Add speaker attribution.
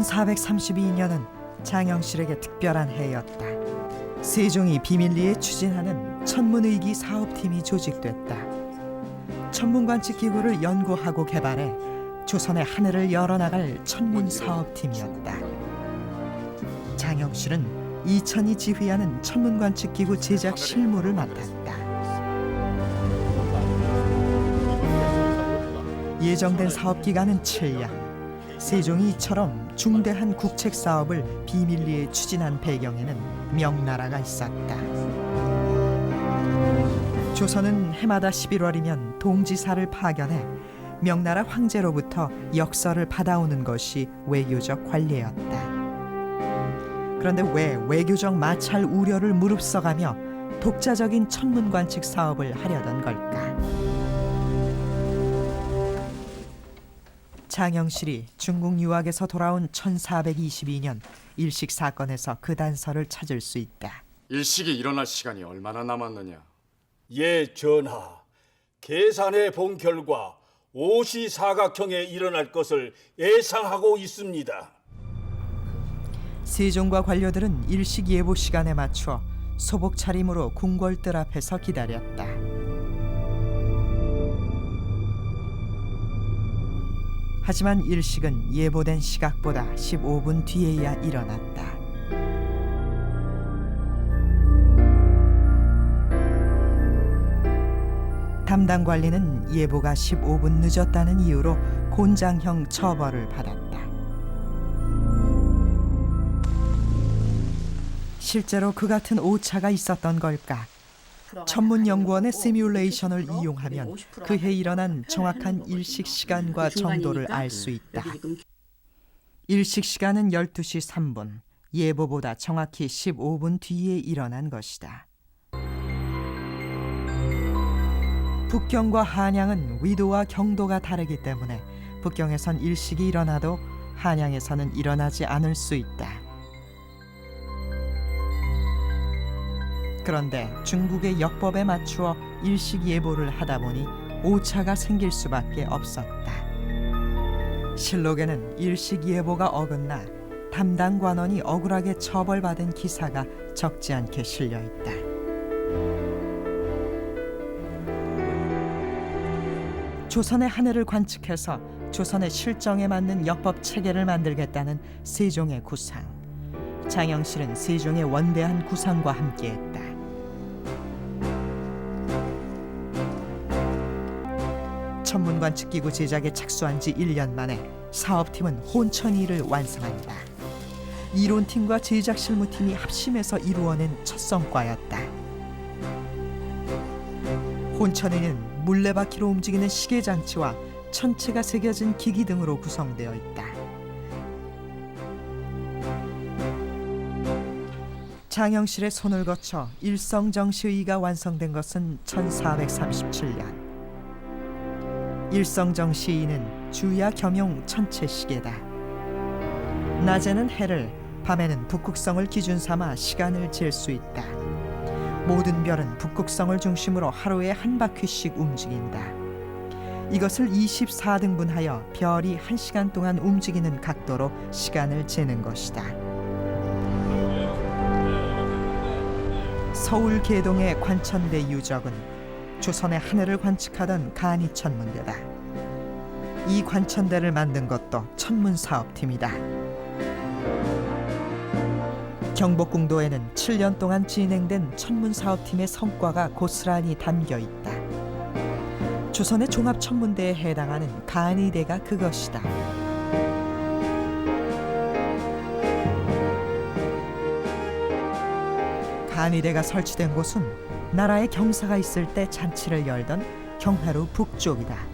Speaker 1: 1432년은 장영실에게 특별한 해였다. 세종이 비밀리에 추진하는 천문의기 사업팀이 조직됐다. 천문관측 기구를 연구하고 개발해 조선의 하늘을 열어나갈 천문 사업팀이었다. 장영실은 이천이 지휘하는 천문관측 기구 제작 실무를 맡았다. 예정된 사업 기간은 7년. 세종이 이처럼 중대한 국책 사업을 비밀리에 추진한 배경에는 명나라가 있었다. 조선은 해마다 11월이면 동지사를 파견해 명나라 황제로부터 역서를 받아오는 것이 외교적 관례였다. 그런데 왜 외교적 마찰 우려를 무릅써가며 독자적인 천문관측 사업을 하려던 걸까? 장영실이 중국 유학에서 돌아온 1422년 일식 사건에서 그 단서를 찾을 수 있다.
Speaker 2: 일식이 일어날 시간이 얼마나 남았느냐?
Speaker 3: 예, 전하. 계산해 본 결과 옷이 사각형에 일어날 것을 예상하고 있습니다.
Speaker 1: 세종과 관료들은 일식 예보 시간에 맞추어 소복 차림으로 궁궐들 앞에서 기다렸다. 하지만 일식은 예보된 시각보다 15분 뒤에야 일어났다. 담당 관리는 예보가 15분 늦었다는 이유로 곤장형 처벌을 받았다. 실제로 그 같은 오차가 있었던 걸까? 천문연구원의 시뮬레이션을 이용하면 그해 일어난 정확한 일식 시간과 정도를 알 수 있다. 일식 시간은 12시 3분, 예보보다 정확히 15분 뒤에 일어난 것이다. 북경과 한양은 위도와 경도가 다르기 때문에 북경에선 일식이 일어나도 한양에서는 일어나지 않을 수 있다. 그런데 중국의 역법에 맞추어 일식 예보를 하다 보니 오차가 생길 수밖에 없었다. 실록에는 일식 예보가 어긋나 담당 관원이 억울하게 처벌받은 기사가 적지 않게 실려 있다. 조선의 하늘을 관측해서 조선의 실정에 맞는 역법 체계를 만들겠다는 세종의 구상. 장영실은 세종의 원대한 구상과 함께했다. 천문관 측 기구 제작에 착수한 지 1년 만에 사업팀은 혼천이를 완성한다. 이론팀과 제작 실무팀이 합심해서 이루어낸 첫 성과였다. 혼천이는 물레바퀴로 움직이는 시계 장치와 천체가 새겨진 기기 등으로 구성되어 있다. 장영실의 손을 거쳐 일성정시의가 완성된 것은 1437년. 일성정 시인은 주야 겸용 천체 시계다. 낮에는 해를, 밤에는 북극성을 기준 삼아 시간을 잴 수 있다. 모든 별은 북극성을 중심으로 하루에 한 바퀴씩 움직인다. 이것을 24등분하여 별이 한 시간 동안 움직이는 각도로 시간을 재는 것이다. 서울 계동의 관천대 유적은 조선의 하늘을 관측하던 간이 천문대다. 이 관천대를 만든 것도 천문 사업팀이다. 경복궁도에는 7년 동안 진행된 천문 사업팀의 성과가 고스란히 담겨 있다. 조선의 종합 천문대에 해당하는 간이대가 그것이다. 간이대가 설치된 곳은 나라의 경사가 있을 때 잔치를 열던 경회로 북쪽이다.